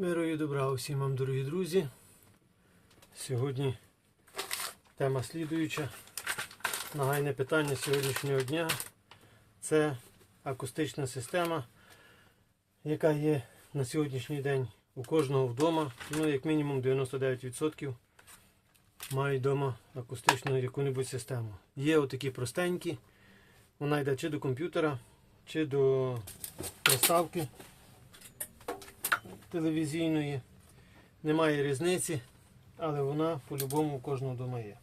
Миру і добра усім вам, дорогі друзі. Сьогодні тема слідуюча. Нагайне питання сьогоднішнього дня це акустична система, яка є на сьогоднішній день у кожного вдома. Ну, як мінімум 99% мають вдома акустичну яку-небудь систему. Є отакі простенькі. Вона йде чи до комп'ютера, чи до приставки телевізійної. Немає різниці, але вона по-любому у кожного вдома є.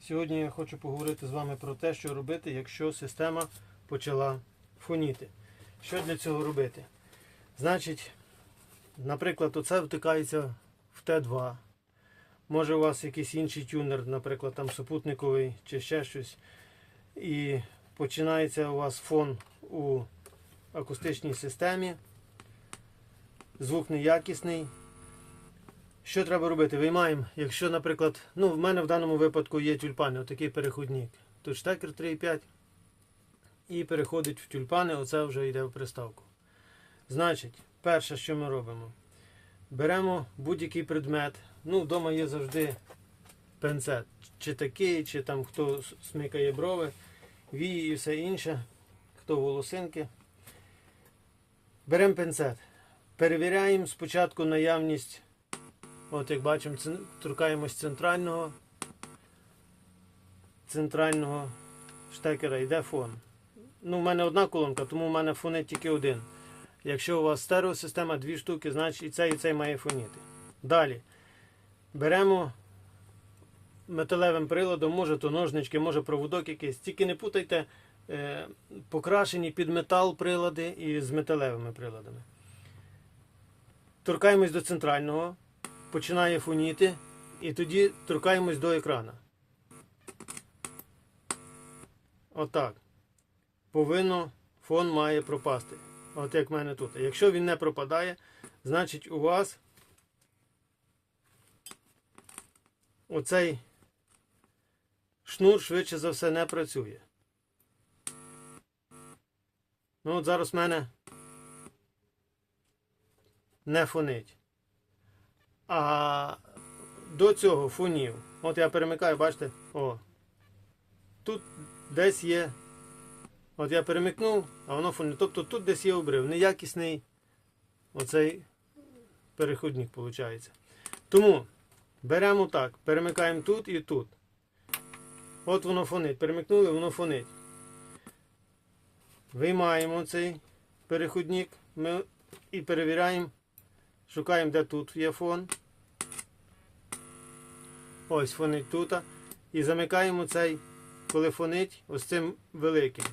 Сьогодні я хочу поговорити з вами про те, що робити, якщо система почала фоніти. Що для цього робити? Значить, наприклад, оце втикається в Т2. Може у вас якийсь інший тюнер, наприклад, там супутниковий чи ще щось. І починається у вас фон у акустичній системі звук неякісний. Що треба робити? Виймаємо, якщо, наприклад, ну, в мене в даному випадку є тюльпани, отакий переходник. Тут штекер 3,5 і переходить в тюльпани, оце вже йде в приставку. Значить, перше, що ми робимо, беремо будь-який предмет. Ну, вдома є завжди пенцет. Чи такий, чи там хто смикає брови, вії і все інше, хто волосинки. Беремо пенцет. Перевіряємо спочатку наявність, от як бачимо, торкаємось центрального, центрального штекера, йде фон. Ну, в мене одна колонка, тому в мене фонить тільки один. Якщо у вас стереосистема, дві штуки, значить і цей, і цей має фоніти. Далі. Беремо металевим приладом, може то ножнички, може проводок якийсь. Тільки не путайте е, покрашені під метал прилади і з металевими приладами. Торкаємось до центрального, починає фоніти, і тоді торкаємось до екрана. Отак. Повинно, фон має пропасти. От як в мене тут. Якщо він не пропадає, значить у вас оцей шнур швидше за все не працює. Ну от зараз в мене не фонить. А до цього фонів. От я перемикаю, бачите? О. Тут десь є. От я перемикнув, а воно фонить. Тобто тут десь є обрив. Неякісний оцей переходник, виходить. Тому беремо так, перемикаємо тут і тут. От воно фонить. Перемикнули, воно фонить. Виймаємо цей переходник ми і перевіряємо. Шукаємо, де тут є фон. Ось фонить тут. І замикаємо цей, коли фонить, ось цим великим.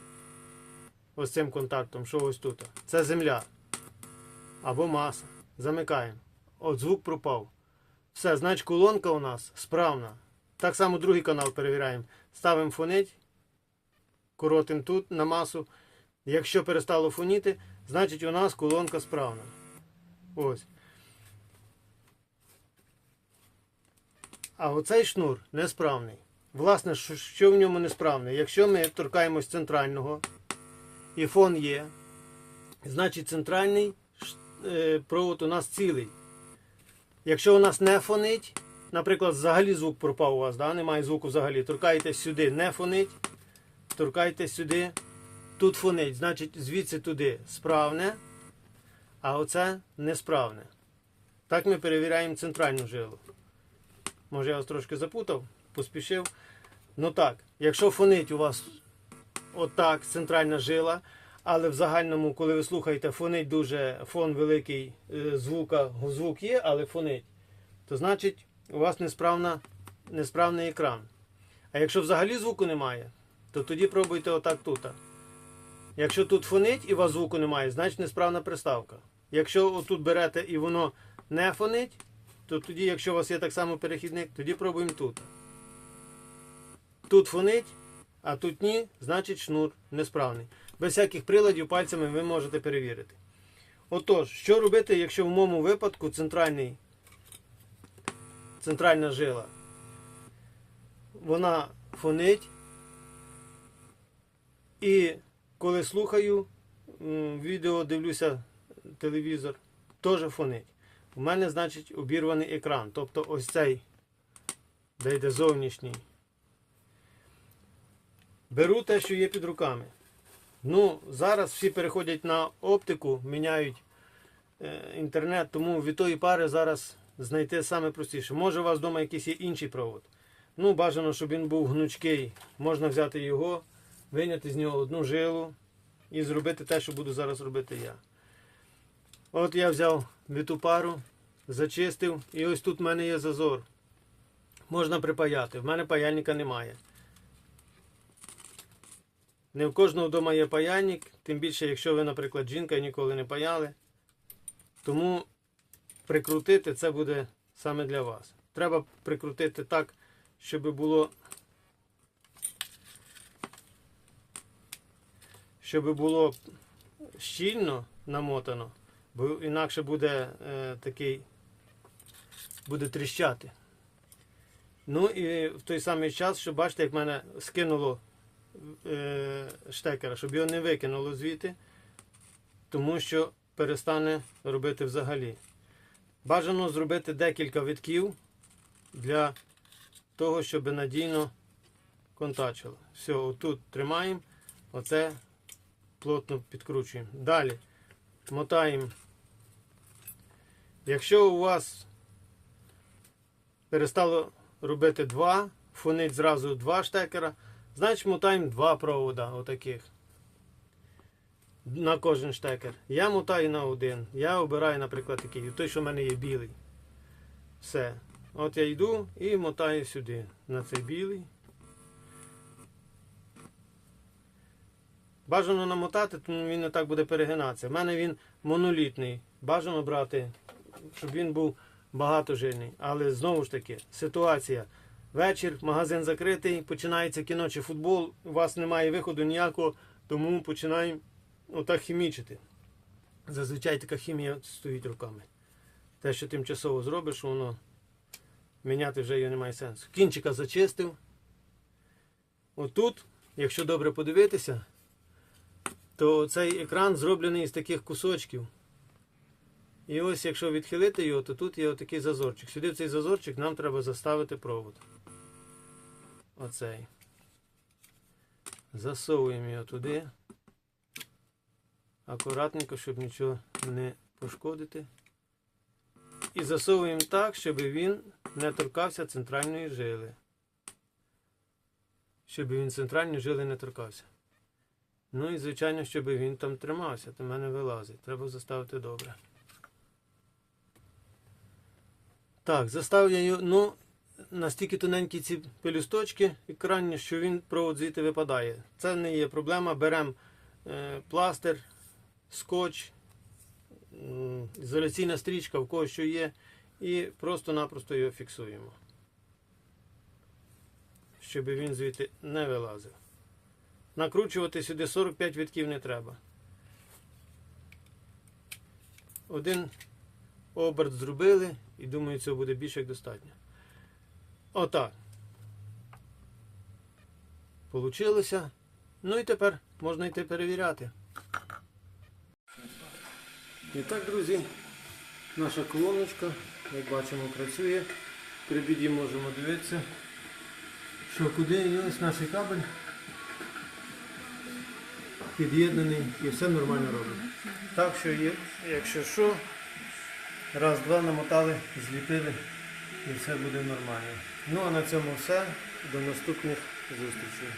Ось цим контактом, що ось тут. Це земля. Або маса. Замикаємо. От звук пропав. Все, значить колонка у нас справна. Так само другий канал перевіряємо. Ставимо фонить, коротимо тут на масу. Якщо перестало фоніти, значить у нас колонка справна. Ось. А оцей шнур несправний. Власне, що- в ньому несправне? Якщо ми торкаємось центрального і фон є, значить центральний е, провод у нас цілий. Якщо у нас не фонить, наприклад, взагалі звук пропав у вас, да? немає звуку взагалі, торкаєтесь сюди, не фонить, торкаєтесь сюди, тут фонить, значить звідси туди справне, а оце несправне. Так ми перевіряємо центральну жилу. Може я вас трошки запутав, поспішив. Ну так, якщо фонить у вас отак, центральна жила, але в загальному, коли ви слухаєте, фонить дуже фон великий, е, звука, звук є, але фонить, то значить у вас несправна, несправний екран. А якщо взагалі звуку немає, то тоді пробуйте отак тут. Якщо тут фонить і у вас звуку немає, значить несправна приставка. Якщо отут берете і воно не фонить, то тоді, якщо у вас є так само перехідник, тоді пробуємо тут. Тут фонить, а тут ні, значить шнур несправний. Без всяких приладів пальцями ви можете перевірити. Отож, що робити, якщо в моєму випадку центральний, центральна жила, вона фонить. І коли слухаю відео, дивлюся телевізор, теж фонить. У мене, значить, обірваний екран. Тобто ось цей, де йде зовнішній. Беру те, що є під руками. Ну, зараз всі переходять на оптику, міняють е, інтернет, тому від тої пари зараз знайти саме простіше. Може, у вас вдома якийсь є інший провод. Ну, бажано, щоб він був гнучкий. Можна взяти його, виняти з нього одну жилу і зробити те, що буду зараз робити я. От я взяв віту пару, зачистив, і ось тут в мене є зазор. Можна припаяти. В мене паяльника немає. Не в кожного вдома є паяльник, тим більше, якщо ви, наприклад, жінка і ніколи не паяли. Тому прикрутити це буде саме для вас. Треба прикрутити так, щоб було. Щоб було щільно намотано, бо інакше буде е, такий буде тріщати. Ну і в той самий час, що бачите, як мене скинуло е, штекера, щоб його не викинуло звідти, тому що перестане робити взагалі. Бажано зробити декілька витків для того, щоб надійно контачило. Все, отут тримаємо, оце плотно підкручуємо. Далі мотаємо. Якщо у вас перестало робити два, фонить зразу два штекера, значить мотаємо два провода отаких. На кожен штекер. Я мотаю на один. Я обираю, наприклад, такий. Той, що в мене є білий. Все. От я йду і мотаю сюди. На цей білий. Бажано намотати, тому він не так буде перегинатися. У мене він монолітний. Бажано брати, щоб він був багатожильний. Але знову ж таки, ситуація. Вечір, магазин закритий, починається кіно чи футбол, у вас немає виходу ніякого, тому починаємо отак хімічити. Зазвичай така хімія стоїть руками. Те, що тимчасово зробиш, воно міняти вже її немає сенсу. Кінчика зачистив. Отут, якщо добре подивитися, то цей екран зроблений з таких кусочків. І ось якщо відхилити його, то тут є отакий зазорчик. Сюди в цей зазорчик нам треба заставити провод. Оцей. Засовуємо його туди. Акуратненько, щоб нічого не пошкодити. І засовуємо так, щоб він не торкався центральної жили. Щоб він центральної жили не торкався. Ну і звичайно, щоб він там тримався, то в мене вилазить. Треба заставити добре. Так, заставив я його, ну, настільки тоненькі ці пелюсточки екранні, що він провод звідти випадає. Це не є проблема. Беремо е, пластир, скотч, м, ізоляційна стрічка, в кого що є, і просто-напросто його фіксуємо. Щоб він звідти не вилазив. Накручувати сюди 45 вітків не треба. Один оберт зробили і думаю, цього буде більше як достатньо. Отак. Получилося. Ну і тепер можна йти перевіряти. І так, друзі, наша колоночка, як бачимо, працює. При біді можемо дивитися, що куди і ось наш кабель під'єднаний і все нормально робить. Так що, є, якщо що, раз, два намотали, зліпили і все буде нормально. Ну а на цьому все. До наступних зустрічей.